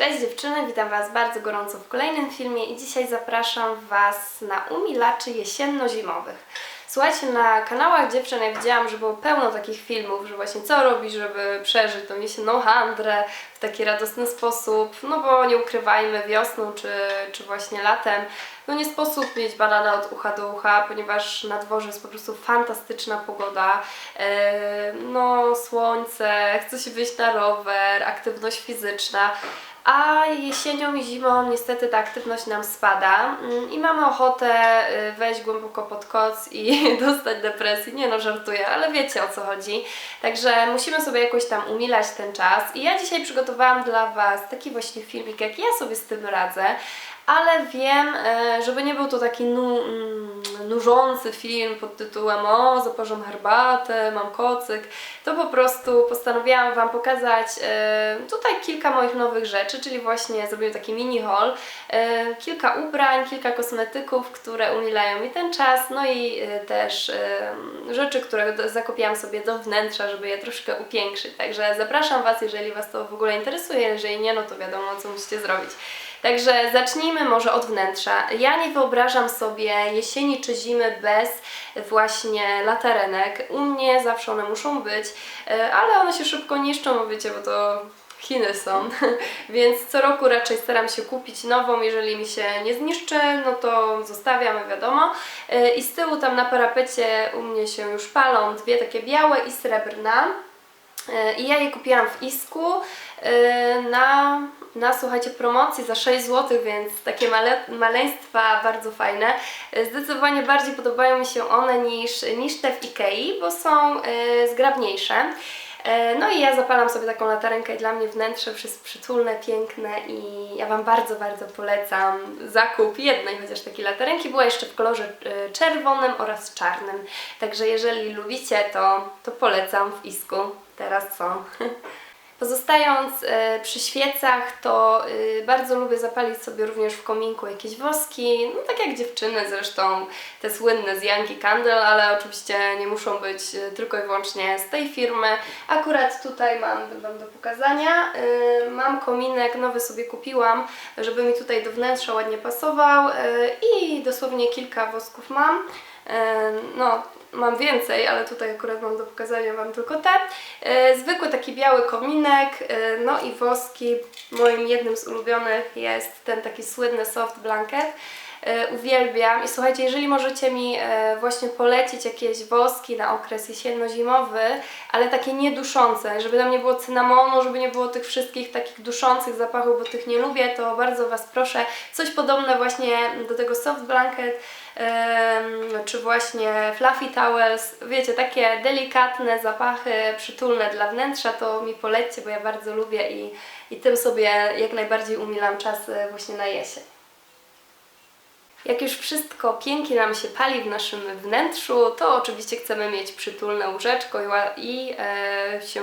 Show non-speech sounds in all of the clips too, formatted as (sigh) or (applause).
Cześć dziewczyny, witam Was bardzo gorąco w kolejnym filmie i dzisiaj zapraszam Was na umilaczy jesienno-zimowych. Słuchajcie, na kanałach dziewczyn ja widziałam, że było pełno takich filmów, że właśnie co robić, żeby przeżyć tą jesienną handrę w taki radosny sposób, no bo nie ukrywajmy, wiosną czy, czy właśnie latem, no nie sposób mieć banana od ucha do ucha, ponieważ na dworze jest po prostu fantastyczna pogoda, e, no słońce, chce się wyjść na rower, aktywność fizyczna, a jesienią i zimą niestety ta aktywność nam spada mm, i mamy ochotę y, wejść głęboko pod koc i (laughs) dostać depresji. Nie no, żartuję, ale wiecie o co chodzi. Także musimy sobie jakoś tam umilać ten czas. I ja dzisiaj przygotowałam dla Was taki właśnie filmik, jak ja sobie z tym radzę ale wiem, e, żeby nie był to taki nu, mm, nużący film pod tytułem o, zaparzam herbatę, mam kocyk, to po prostu postanowiłam Wam pokazać e, tutaj kilka moich nowych rzeczy, czyli właśnie zrobiłem taki mini haul, e, kilka ubrań, kilka kosmetyków, które umilają mi ten czas, no i też rzeczy, które zakupiłam sobie do wnętrza, żeby je troszkę upiększyć. Także zapraszam Was, jeżeli Was to w ogóle interesuje, jeżeli nie, no to wiadomo, co musicie zrobić. Także zacznijmy może od wnętrza. Ja nie wyobrażam sobie jesieni czy zimy bez właśnie latarenek. U mnie zawsze one muszą być, e, ale one się szybko niszczą, bo wiecie, bo to Chiny są, (laughs) więc co roku raczej staram się kupić nową, jeżeli mi się nie zniszczy, no to zostawiam, wiadomo. E, I z tyłu tam na parapecie u mnie się już palą dwie takie białe i srebrna. E, I ja je kupiłam w Isku na na słuchajcie promocji za 6 zł, więc takie male, maleństwa bardzo fajne. Zdecydowanie bardziej podobają mi się one niż, niż te w Ikei, bo są y, zgrabniejsze. E, no i ja zapalam sobie taką latarenkę i dla mnie wnętrze już jest przytulne, piękne i ja Wam bardzo, bardzo polecam zakup jednej chociaż takiej latarenki. Była jeszcze w kolorze e, czerwonym oraz czarnym. Także jeżeli lubicie to, to polecam w Isku. Teraz co? (laughs) Pozostając e, przy świecach, to e, bardzo lubię zapalić sobie również w kominku jakieś woski, no tak jak dziewczyny zresztą, te słynne z Yankee Candle, ale oczywiście nie muszą być e, tylko i wyłącznie z tej firmy. Akurat tutaj mam Wam do pokazania, mam kominek, nowy sobie kupiłam, żeby mi tutaj do wnętrza ładnie pasował i dosłownie kilka wosków mam. No, mam więcej, ale tutaj akurat mam do pokazania Wam tylko te. E, zwykły taki biały kominek, e, no i woski. Moim jednym z ulubionych jest ten taki słynny soft blanket. E, uwielbiam i słuchajcie, jeżeli możecie mi właśnie polecić jakieś woski na okres jesienno-zimowy, ale takie nieduszące, żeby tam nie było cynamonu, żeby nie było tych wszystkich takich duszących zapachów, bo tych nie lubię, to bardzo Was proszę, coś podobne właśnie do tego soft blanket, czy właśnie fluffy towels, wiecie, takie delikatne zapachy, przytulne dla wnętrza, to mi polećcie, bo ja bardzo lubię i, i tym sobie jak najbardziej umilam czas e, właśnie na jesień. Jak już wszystko pięknie nam się pali w naszym wnętrzu, to oczywiście chcemy mieć przytulne łóżeczko i, e, się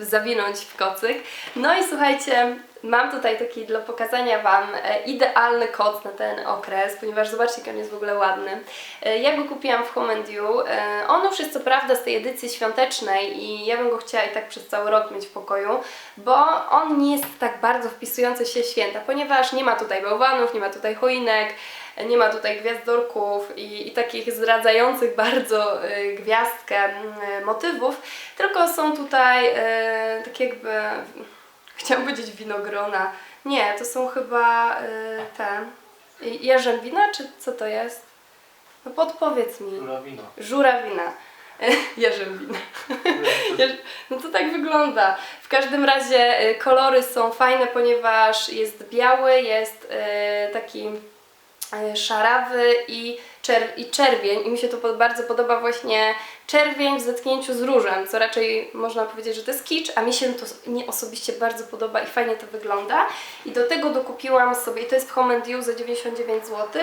e, zawinąć w kocyk. No i słuchajcie, Mam tutaj taki dla pokazania Wam e, idealny kot na ten okres, ponieważ zobaczcie, jak on jest w ogóle ładny. E, ja go kupiłam w Home You. E, on już jest co prawda z tej edycji świątecznej i ja bym go chciała i tak przez cały rok mieć w pokoju, bo on nie jest tak bardzo wpisujący się w święta, ponieważ nie ma tutaj bałwanów, nie ma tutaj choinek, nie ma tutaj gwiazdorków i, i takich zdradzających bardzo y, gwiazdkę y, motywów, tylko są tutaj y, tak jakby Chciałam powiedzieć winogrona. Nie, to są chyba te. Jarzębina, czy co to jest? No podpowiedz mi. Żurawina. Żurawina. (laughs) Jarzębina. (laughs) No to tak wygląda. W każdym razie kolory są fajne, ponieważ jest biały, jest taki szarawy i czer i czerwień. I mi się to bardzo podoba właśnie czerwień w zetknięciu z różem, co raczej można powiedzieć, że to jest kicz, a mi się to nie osobiście bardzo podoba i fajnie to wygląda. I do tego dokupiłam sobie, i to jest w Home You za 99 zł,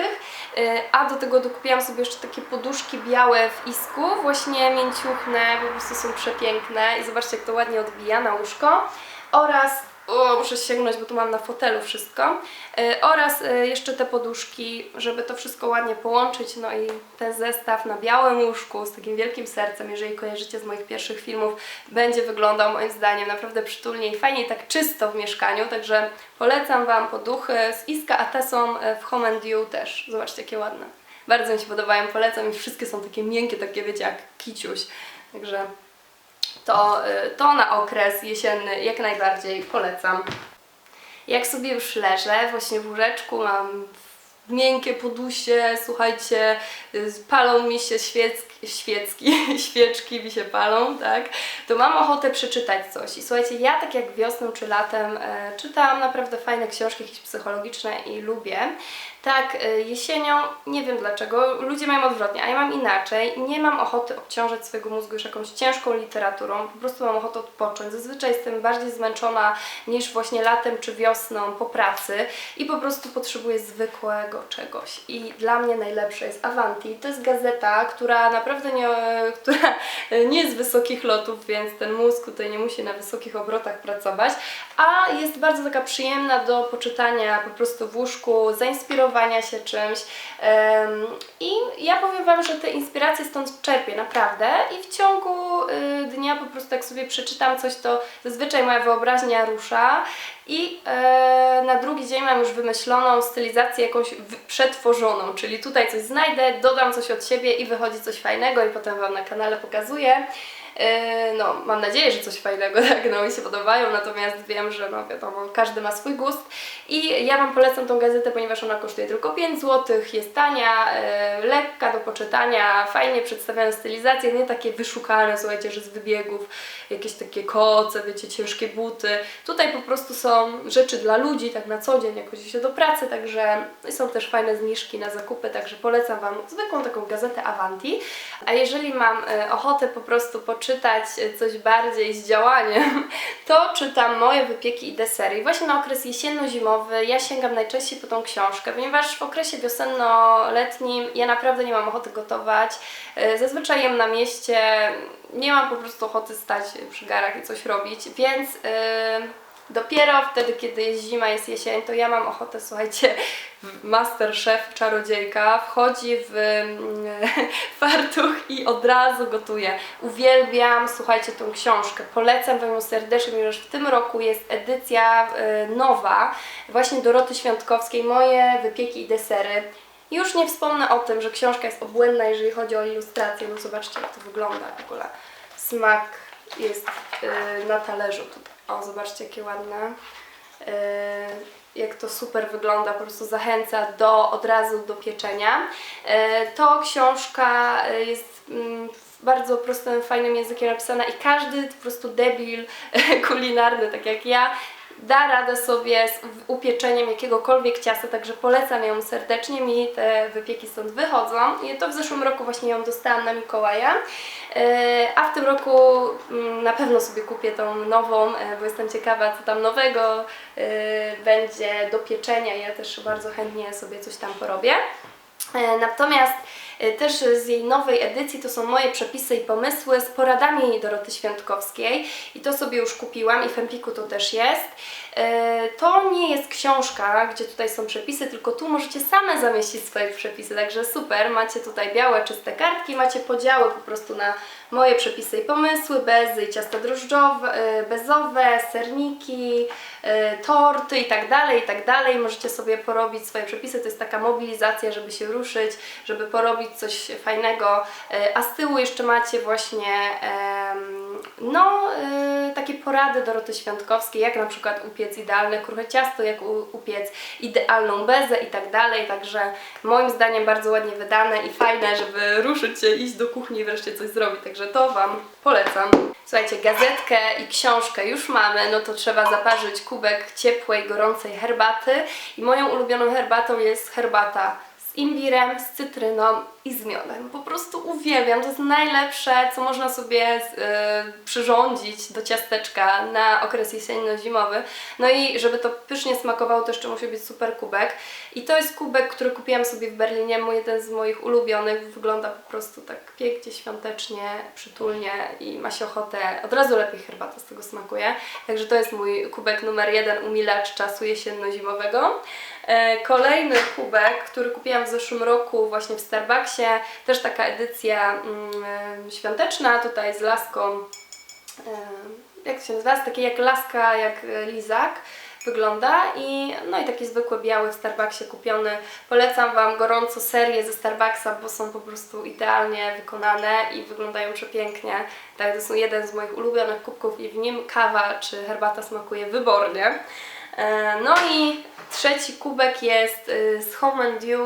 a do tego dokupiłam sobie jeszcze takie poduszki białe w isku, właśnie mięciuchne, po prostu są przepiękne. I zobaczcie jak to ładnie odbija na łóżko. Oraz o, muszę sięgnąć, bo tu mam na fotelu wszystko. Y, oraz y, jeszcze te poduszki, żeby to wszystko ładnie połączyć. No i ten zestaw na białym łóżku z takim wielkim sercem, jeżeli kojarzycie z moich pierwszych filmów, będzie wyglądał moim zdaniem naprawdę przytulnie i fajnie i tak czysto w mieszkaniu. Także polecam Wam poduchy z Iska, a te są y, w Home and You też. Zobaczcie, jakie ładne. Bardzo mi się podobają, polecam i wszystkie są takie miękkie, takie wiecie, jak kiciuś. Także to, y, to na okres jesienny jak najbardziej polecam. Jak sobie już leżę, właśnie w łóżeczku mam miękkie podusie, słuchajcie, y, palą mi się świecki, świecki, (laughs) świeczki mi się palą, tak, to mam ochotę przeczytać coś. I słuchajcie, ja tak jak wiosną czy latem e, czytam naprawdę fajne książki jakieś psychologiczne i lubię. Tak, e, jesienią, nie wiem dlaczego, ludzie mają odwrotnie, a ja mam inaczej. Nie mam ochoty obciążać swojego mózgu już jakąś ciężką literaturą, po prostu mam ochotę odpocząć. Zazwyczaj jestem bardziej zmęczona niż właśnie latem czy wiosną po pracy i po prostu potrzebuję zwykłego czegoś. I dla mnie najlepsze jest Avanti. To jest gazeta, która naprawdę nie, która (laughs) nie jest wysokich lotów, więc ten mózg tutaj nie musi na wysokich obrotach pracować, a jest bardzo taka przyjemna do poczytania po prostu w łóżku, się czymś. I ja powiem Wam, że te inspiracje stąd czerpię naprawdę i w ciągu y, dnia po prostu jak sobie przeczytam coś, to zazwyczaj moja wyobraźnia rusza i e, na drugi dzień mam już wymyśloną stylizację jakąś przetworzoną, czyli tutaj coś znajdę, dodam coś od siebie i wychodzi coś fajnego i potem Wam na kanale pokazuję. E, No, mam nadzieję, że coś fajnego, (laughs) tak, no mi się podobają, natomiast wiem, że no wiadomo, każdy ma swój gust i ja Wam polecam tą gazetę, ponieważ ona kosztuje tylko 5 zł, jest tania, e, lekka do poczytania, fajnie przedstawione stylizacje, nie takie wyszukane, słuchajcie, że z wybiegów, jakieś takie koce, wiecie, ciężkie buty. Tutaj po prostu są rzeczy dla ludzi, tak na co dzień, jak chodzi się do pracy, także są też fajne zniżki na zakupy, także polecam Wam zwykłą taką gazetę Avanti. A jeżeli mam e, ochotę po prostu poczytać e, coś bardziej z działaniem, to czytam moje wypieki i desery. I właśnie na okres jesienno-zimowy ja sięgam najczęściej po tą książkę, ponieważ w okresie wiosenno-letnim ja naprawdę nie mam ochoty gotować. E, Zazwyczaj jem na mieście, nie mam po prostu ochoty stać przy garach i coś robić, więc e, dopiero wtedy, kiedy jest zima, jest jesień, to ja mam ochotę, słuchajcie, Masterchef czarodziejka wchodzi w mm, (laughs) fartuch i od razu gotuje. Uwielbiam, słuchajcie, tą książkę. Polecam Wam ją serdecznie, ponieważ w tym roku jest edycja e, nowa, właśnie Doroty Świątkowskiej, moje wypieki i desery. Już nie wspomnę o tym, że książka jest obłędna, jeżeli chodzi o ilustrację. No zobaczcie, jak to wygląda w ogóle. Smak jest y, na talerzu tutaj. O, zobaczcie, jakie ładne. Y, jak to super wygląda, po prostu zachęca do od razu do pieczenia. Y, to książka y, jest mm, bardzo prostym, fajnym językiem napisana i każdy po prostu debil (laughs) kulinarny, tak jak ja, da radę sobie z upieczeniem jakiegokolwiek ciasta, także polecam ją serdecznie. Mi te wypieki stąd wychodzą. I to w zeszłym roku właśnie ją dostałam na Mikołaja. E, A w tym roku mm, na pewno sobie kupię tą nową, e, bo jestem ciekawa, co tam nowego e, będzie do pieczenia. Ja też bardzo chętnie sobie coś tam porobię. Natomiast też z jej nowej edycji to są moje przepisy i pomysły z poradami Doroty Świątkowskiej i to sobie już kupiłam i w Empiku to też jest. E, To nie jest książka, gdzie tutaj są przepisy, tylko tu możecie same zamieścić swoje przepisy, także super, macie tutaj białe, czyste kartki, macie podziały po prostu na moje przepisy i pomysły, bezy i ciasta drożdżowe, e, bezowe, serniki, e, torty i tak dalej, i tak dalej. Możecie sobie porobić swoje przepisy, to jest taka mobilizacja, żeby się ruszyć, żeby porobić coś fajnego, E, a z tyłu jeszcze macie właśnie no, e, takie porady Doroty Świątkowskiej, jak na przykład upiec idealne kruche ciasto, jak u, upiec idealną bezę i tak dalej, także moim zdaniem bardzo ładnie wydane i fajne, żeby ruszyć się, iść do kuchni i wreszcie coś zrobić, także to Wam polecam. Słuchajcie, gazetkę i książkę już mamy, no to trzeba zaparzyć kubek ciepłej, gorącej herbaty. I moją ulubioną herbatą jest herbata imbirem, z cytryną i z miodem. Po prostu uwielbiam. To jest najlepsze, co można sobie e, przyrządzić do ciasteczka na okres jesienno-zimowy. No i żeby to pysznie smakowało, to jeszcze musi być super kubek. I to jest kubek, który kupiłam sobie w Berlinie, mój jeden z moich ulubionych. Wygląda po prostu tak pięknie, świątecznie, przytulnie i ma się ochotę. Od razu lepiej herbata z tego smakuje. Także to jest mój kubek numer jeden, umilacz czasu jesienno-zimowego. E, Kolejny kubek, który kupiłam w zeszłym roku właśnie w Starbucksie, też taka edycja mm, e, świąteczna, tutaj z laską, e, jak to się nazywa, takie jak laska, jak lizak wygląda i no i taki zwykły biały w Starbucksie kupiony. Polecam Wam gorąco serię ze Starbucksa, bo są po prostu idealnie wykonane i wyglądają przepięknie. Tak, to są jeden z moich ulubionych kubków i w nim kawa czy herbata smakuje wybornie. E, No i trzeci kubek jest y, z Home and Dew,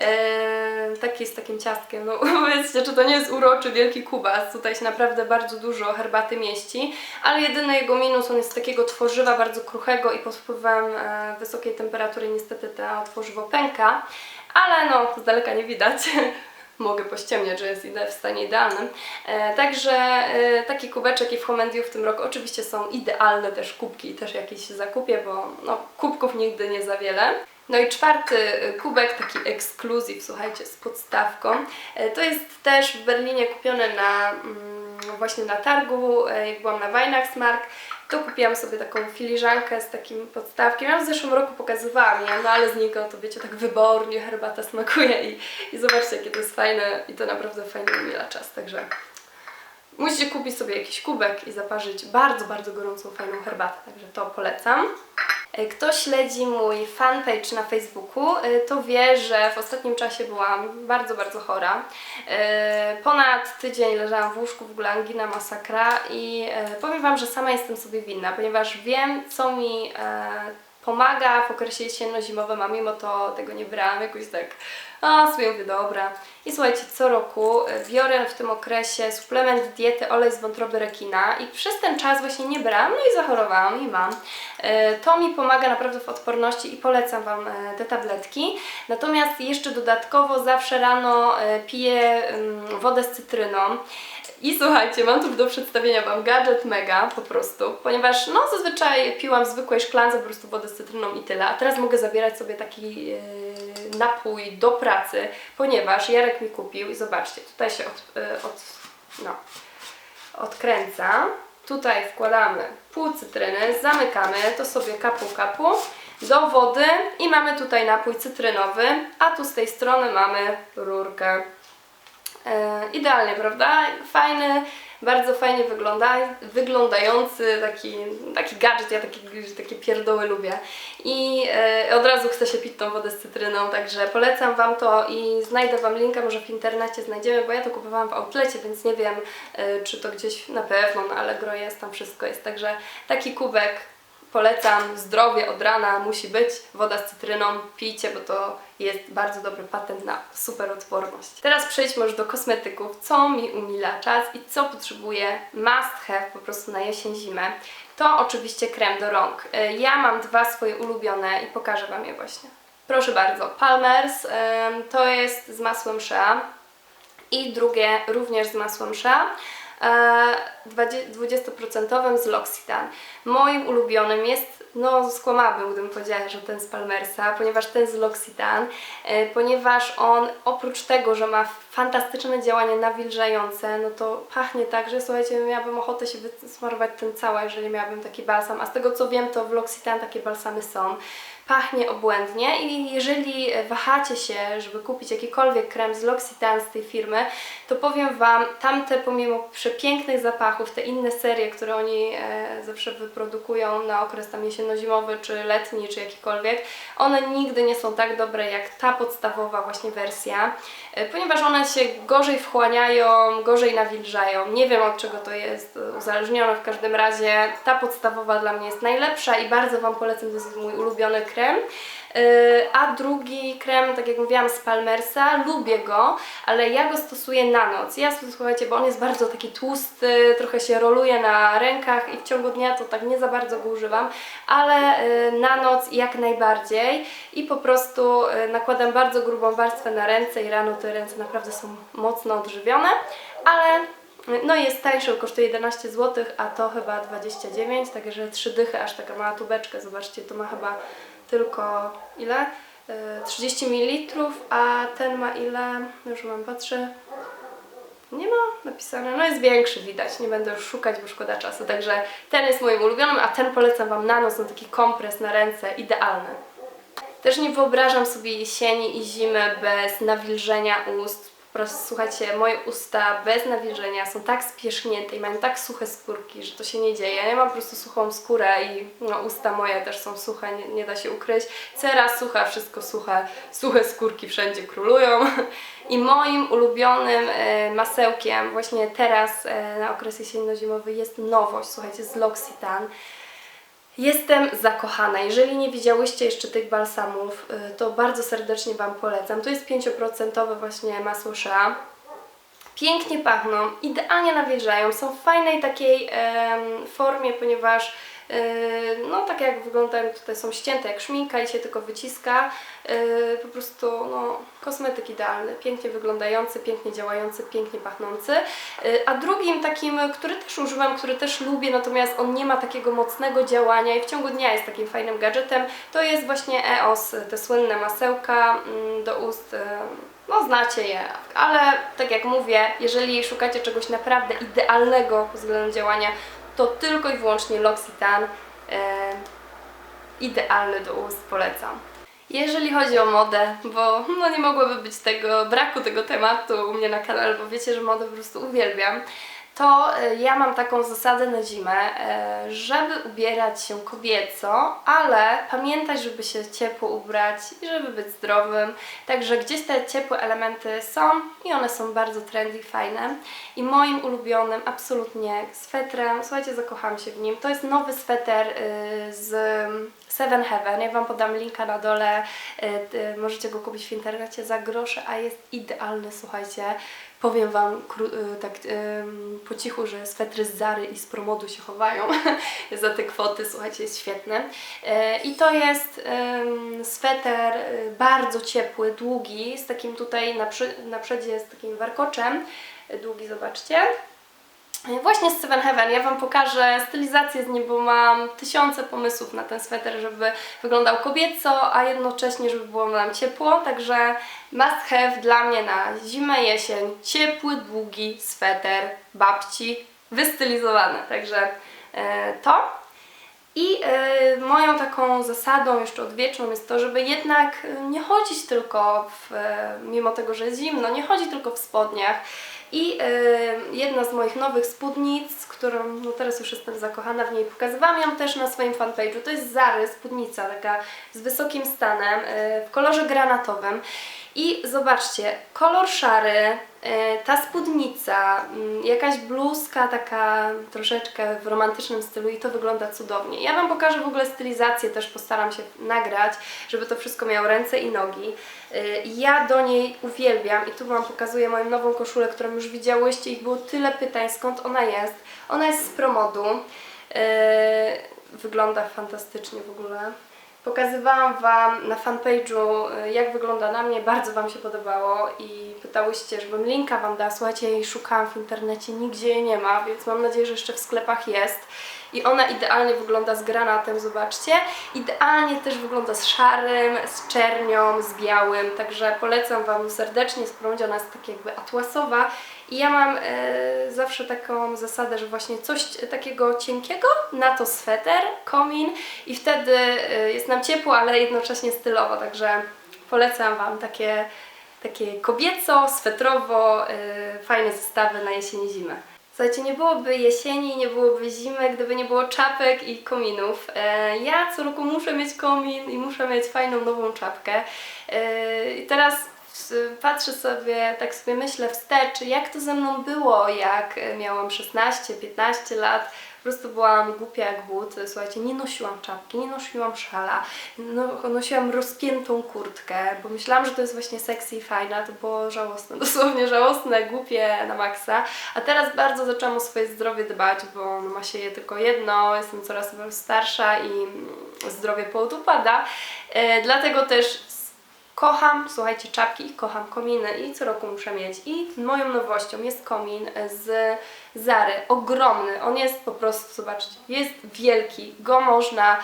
e, taki z takim ciastkiem. No (laughs) powiedzcie, czy to nie jest uroczy wielki kubas, tutaj się naprawdę bardzo dużo herbaty mieści, ale jedyny jego minus, on jest z takiego tworzywa bardzo kruchego i pod wpływem e, wysokiej temperatury niestety to tworzywo pęka, ale no z daleka nie widać. (laughs) Mogę pościemniać, że jest w stanie idealnym. E, także e, taki kubeczek i w Home and Dew w tym roku oczywiście są idealne też kubki, też jakieś zakupię, bo no, kubków nigdy nie za wiele. No i czwarty e, kubek, taki ekskluzyw, słuchajcie, z podstawką. To jest też w Berlinie kupione na, mm, właśnie na targu, e, jak byłam na Weihnachtsmarkt, to kupiłam sobie taką filiżankę z takim podstawkiem. Ja w zeszłym roku pokazywałam je, no ale z niego to wiecie, tak wybornie herbata smakuje i, i zobaczcie, jakie to jest fajne i to naprawdę fajnie umiela czas, także musicie kupić sobie jakiś kubek i zaparzyć bardzo, bardzo gorącą, fajną herbatę, także to polecam. E, Kto śledzi mój fanpage na Facebooku, e, to wie, że w ostatnim czasie byłam bardzo, bardzo chora. E, Ponad tydzień leżałam w łóżku, w ogóle angina masakra i powiem Wam, że sama jestem sobie winna, ponieważ wiem, co mi pomaga w okresie jesienno-zimowym, a mimo to tego nie brałam, jakoś tak a sobie mówię, dobra. I słuchajcie, co roku e, biorę w tym okresie suplement diety olej z wątroby rekina i przez ten czas właśnie nie brałam, no i zachorowałam i mam. E, To mi pomaga naprawdę w odporności i polecam Wam e, te tabletki. Natomiast jeszcze dodatkowo zawsze rano piję mm, wodę z cytryną. I słuchajcie, mam tu do przedstawienia Wam gadżet mega po prostu, ponieważ no zazwyczaj piłam w zwykłej szklance po prostu wodę z cytryną i tyle, a teraz mogę zabierać sobie taki yy, napój do pracy, ponieważ Jarek mi kupił i zobaczcie, tutaj się od, yy, od, no, odkręca. Tutaj wkładamy pół cytryny, zamykamy, to sobie kapu kapu do wody i mamy tutaj napój cytrynowy, a tu z tej strony mamy rurkę. E, idealnie, prawda? Fajny, bardzo fajnie wygląda, wyglądający taki, taki gadżet, ja takie, takie pierdoły lubię. I e, od razu chcę się pić tą wodę z cytryną, także polecam Wam to i znajdę Wam linka, może w internecie znajdziemy, bo ja to kupowałam w outlecie, więc nie wiem, e, czy to gdzieś na pewno, no ale gro jest, tam wszystko jest, także taki kubek Polecam, zdrowie od rana musi być, woda z cytryną, pijcie, bo to jest bardzo dobry patent na super odporność. Teraz przejdźmy już do kosmetyków, co mi umila czas i co potrzebuję must have po prostu na jesień, zimę. To oczywiście krem do rąk. Y, Ja mam dwa swoje ulubione i pokażę Wam je właśnie. Proszę bardzo, Palmer's, to jest z masłem shea i drugie również z masłem shea. E, 20% z L'Occitane. Moim ulubionym jest, no skłamałabym, gdybym powiedziała, że ten z Palmersa, ponieważ ten z L'Occitane, e, ponieważ on oprócz tego, że ma fantastyczne działanie nawilżające, no to pachnie tak, że słuchajcie, miałabym ochotę się wysmarować tym całe, jeżeli miałabym taki balsam, a z tego co wiem, to w L'Occitane takie balsamy są. Pachnie obłędnie i jeżeli wahacie się, żeby kupić jakikolwiek krem z L'Occitane z tej firmy, to powiem Wam, tamte pomimo przepięknych zapachów, te inne serie, które oni e, zawsze wyprodukują na okres tam jesienno-zimowy, czy letni, czy jakikolwiek, one nigdy nie są tak dobre jak ta podstawowa właśnie wersja, e, ponieważ one się gorzej wchłaniają, gorzej nawilżają. Nie wiem od czego to jest e, uzależnione, w każdym razie ta podstawowa dla mnie jest najlepsza i bardzo Wam polecam, to jest mój ulubiony krem krem. Yy, A drugi krem, tak jak mówiłam, z Palmersa, lubię go, ale ja go stosuję na noc. Ja słuchajcie, bo on jest bardzo taki tłusty, trochę się roluje na rękach i w ciągu dnia to tak nie za bardzo go używam, ale yy, na noc jak najbardziej i po prostu yy, nakładam bardzo grubą warstwę na ręce i rano te ręce naprawdę są mocno odżywione, ale no jest tańszy, kosztuje 11 zł, a to chyba 29, także trzy dychy, aż taka mała tubeczka, zobaczcie, to ma chyba tylko ile? Yy, 30 ml, a ten ma ile? Już mam patrzę. Nie ma napisane, no jest większy widać, nie będę już szukać, bo szkoda czasu, także ten jest moim ulubionym, a ten polecam Wam na noc, no taki kompres na ręce, idealny. Też nie wyobrażam sobie jesieni i zimy bez nawilżenia ust. Po prostu słuchajcie, moje usta bez nawilżenia są tak spierzchnięte i mają tak suche skórki, że to się nie dzieje. Ja mam po prostu suchą skórę i no, usta moje też są suche, nie, nie da się ukryć. Cera sucha, wszystko suche, suche skórki wszędzie królują. I moim ulubionym e, masełkiem właśnie teraz e, na okres jesienno-zimowy jest nowość, słuchajcie, z L'Occitane. Jestem zakochana. Jeżeli nie widziałyście jeszcze tych balsamów, y, to bardzo serdecznie Wam polecam. To jest 5% właśnie masło Shea. Pięknie pachną, idealnie nawilżają, są w fajnej takiej formie, ponieważ no tak jak wyglądają, tutaj są ścięte jak szminka i się tylko wyciska. Y, po prostu no, kosmetyk idealny, pięknie wyglądający, pięknie działający, pięknie pachnący. Y, A drugim takim, który też używam, który też lubię, natomiast on nie ma takiego mocnego działania i w ciągu dnia jest takim fajnym gadżetem, to jest właśnie EOS, te słynne masełka mm, do ust. No znacie je, ale tak jak mówię, jeżeli szukacie czegoś naprawdę idealnego względem działania, to tylko i wyłącznie L'Occitane e, idealny do ust polecam. Jeżeli chodzi o modę, bo no nie mogłoby być tego braku tego tematu u mnie na kanale, bo wiecie, że modę po prostu uwielbiam, to e, ja mam taką zasadę na zimę, e, żeby ubierać się kobieco, ale pamiętać, żeby się ciepło ubrać i żeby być zdrowym. Także gdzieś te ciepłe elementy są i one są bardzo trendy, fajne. I moim ulubionym absolutnie swetrem, słuchajcie, zakochałam się w nim. To jest nowy sweter y, z Seven Heaven. Ja Wam podam linka na dole. y, y, Możecie go kupić w internecie za grosze, a jest idealny, słuchajcie. Powiem Wam y, tak ym, po cichu, że swetry z Zary i z Promodu się chowają (laughs) za te kwoty, słuchajcie, jest świetny. Y, I to jest sweter bardzo ciepły, długi, z takim tutaj na, przedzie z takim warkoczem. Długi, zobaczcie. Właśnie z Seven Heaven. Ja Wam pokażę stylizację z nim, bo mam tysiące pomysłów na ten sweter, żeby wyglądał kobieco, a jednocześnie, żeby było nam ciepło. Także must have dla mnie na zimę, jesień. Ciepły, długi sweter babci, wystylizowany. Także e, to. I e, moją taką zasadą jeszcze odwieczną jest to, żeby jednak e, nie chodzić tylko, w, e, mimo tego, że jest zimno, nie chodzić tylko w spodniach. I e, jedna z moich nowych spódnic, którą no teraz już jestem zakochana w niej, pokazywałam ją też na swoim fanpage'u. To jest Zary, spódnica taka z wysokim stanem, e, w kolorze granatowym. I zobaczcie, kolor szary, e, ta spódnica, mm, jakaś bluzka taka troszeczkę w romantycznym stylu i to wygląda cudownie. Ja Wam pokażę w ogóle stylizację, też postaram się nagrać, żeby to wszystko miało ręce i nogi. E, Ja do niej uwielbiam i tu Wam pokazuję moją nową koszulę, którą już widziałyście i było tyle pytań, skąd ona jest. Ona jest z Promodu. E, Wygląda fantastycznie w ogóle. Pokazywałam Wam na fanpage'u, y, jak wygląda na mnie, bardzo Wam się podobało i pytałyście, żebym linka Wam dała. Słuchajcie, jej szukałam w internecie, nigdzie jej nie ma, więc mam nadzieję, że jeszcze w sklepach jest. I ona idealnie wygląda z granatem, zobaczcie. Idealnie też wygląda z szarym, z czernią, z białym, także polecam Wam serdecznie spróbować. Ona jest tak jakby atłasowa i ja mam e, zawsze taką zasadę, że właśnie coś takiego cienkiego, na to sweter, komin i wtedy e, jest nam ciepło, ale jednocześnie stylowo, także polecam Wam takie, takie kobieco, swetrowo, e, fajne zestawy na jesień i zimę. Słuchajcie, nie byłoby jesieni, nie byłoby zimy, gdyby nie było czapek i kominów. E, ja co roku muszę mieć komin i muszę mieć fajną nową czapkę. E, I teraz patrzę sobie, tak sobie myślę wstecz, jak to ze mną było, jak e, miałam 16-15 lat. Po prostu byłam głupia jak but. Słuchajcie, nie nosiłam czapki, nie nosiłam szala, no, nosiłam rozpiętą kurtkę, bo myślałam, że to jest właśnie sexy i fajne, to było żałosne, (laughs) dosłownie żałosne, głupie na maksa. A teraz bardzo zaczęłam o swoje zdrowie dbać, bo no, ma się je tylko jedno, jestem coraz starsza i mm, zdrowie podupada. E, dlatego też Kocham, słuchajcie, czapki kocham kominy i co roku muszę mieć. I moją nowością jest komin z Zary, ogromny. On jest po prostu, zobaczcie, jest wielki. Go można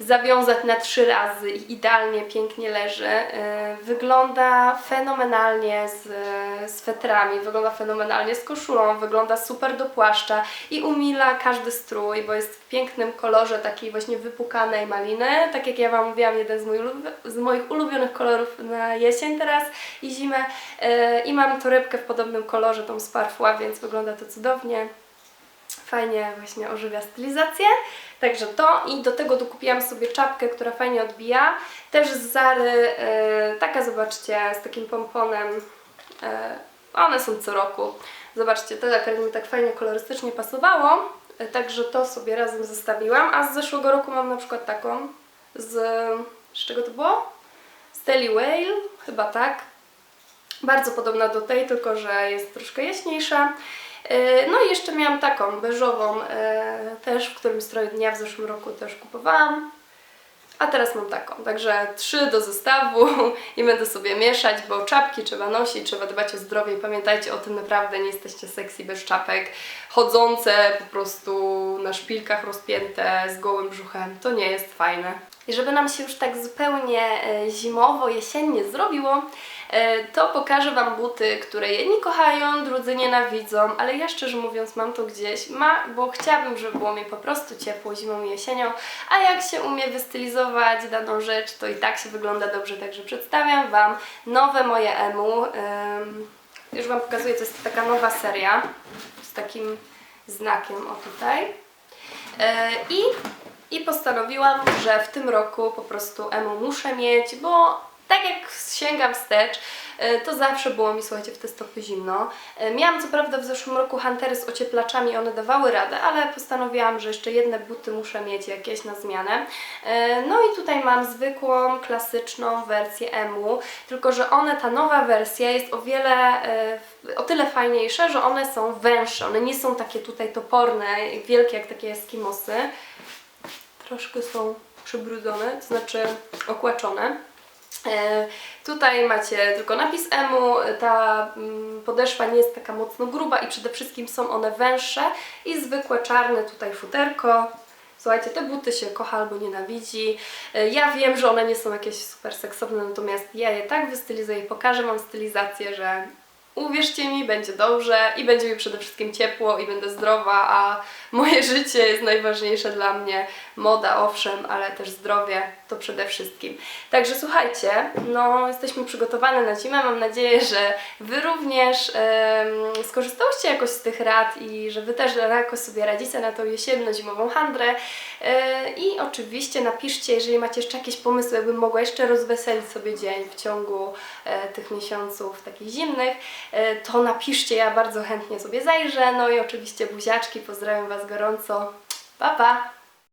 zawiązać na trzy razy i idealnie, pięknie leży. Yy, Wygląda fenomenalnie z swetrami, wygląda fenomenalnie z koszulą, wygląda super do płaszcza i umila każdy strój, bo jest w pięknym kolorze takiej właśnie wypukanej maliny. Tak jak ja Wam mówiłam, jeden z moich, z moich ulubionych kolorów na jesień teraz i zimę. Yy, I mam torebkę w podobnym kolorze, tą z Parfua, więc wygląda to cudownie fajnie właśnie ożywia stylizację. Także to i do tego dokupiłam sobie czapkę, która fajnie odbija. Też z Zary, e, taka zobaczcie, z takim pomponem. E, one są co roku. Zobaczcie, to akurat mi tak fajnie kolorystycznie pasowało. E, także to sobie razem zestawiłam. A z zeszłego roku mam na przykład taką z... z czego to było? Steli Whale, chyba tak. Bardzo podobna do tej, tylko że jest troszkę jaśniejsza. E, No i jeszcze miałam taką beżową e, też, w którym stroju dnia w zeszłym roku też kupowałam. A teraz mam taką, także trzy do zestawu. (laughs) I będę sobie mieszać, bo czapki trzeba nosić, trzeba dbać o zdrowie. I pamiętajcie o tym naprawdę, nie jesteście sexy bez czapek, chodzące po prostu na szpilkach rozpięte z gołym brzuchem, to nie jest fajne. I żeby nam się już tak zupełnie e, zimowo, jesiennie zrobiło, to pokażę Wam buty, które jedni kochają, drudzy nienawidzą, ale ja szczerze mówiąc mam to gdzieś, ma, bo chciałabym, żeby było mi po prostu ciepło zimą i jesienią, a jak się umie wystylizować daną rzecz, to i tak się wygląda dobrze, także przedstawiam Wam nowe moje emu. Już Wam pokazuję, to jest taka nowa seria z takim znakiem, o tutaj. E, I, I postanowiłam, że w tym roku po prostu emo muszę mieć, bo tak jak sięgam wstecz, e, to zawsze było mi, słuchajcie, w te stopy zimno. E, Miałam co prawda w zeszłym roku huntery z ocieplaczami, one dawały radę, ale postanowiłam, że jeszcze jedne buty muszę mieć jakieś na zmianę. E, No i tutaj mam zwykłą, klasyczną wersję emu, tylko że one, ta nowa wersja jest o wiele, o tyle fajniejsza, że one są węższe, one nie są takie tutaj toporne, wielkie jak takie eskimosy. Troszkę są przybrudzone, to znaczy okłaczone. E, Tutaj macie tylko napis EMU, ta mm, podeszwa nie jest taka mocno gruba i przede wszystkim są one węższe i zwykłe czarne tutaj futerko. Słuchajcie, te buty się kocha albo nienawidzi. E, Ja wiem, że one nie są jakieś super seksowne, natomiast ja je tak wystylizuję i pokażę Wam stylizację, że uwierzcie mi, będzie dobrze i będzie mi przede wszystkim ciepło i będę zdrowa, a moje życie jest najważniejsze dla mnie. Moda owszem, ale też zdrowie to przede wszystkim. Także słuchajcie, no jesteśmy przygotowane na zimę. Mam nadzieję, że Wy również em, skorzystałyście jakoś z tych rad i że Wy też jakoś sobie radzicie na tą jesienno-zimową handrę. E, I oczywiście napiszcie, jeżeli macie jeszcze jakieś pomysły, jakbym mogła jeszcze rozweselić sobie dzień w ciągu e, tych miesiąców takich zimnych, e, to napiszcie, ja bardzo chętnie sobie zajrzę. No i oczywiście buziaczki, pozdrawiam Was gorąco. Pa, pa!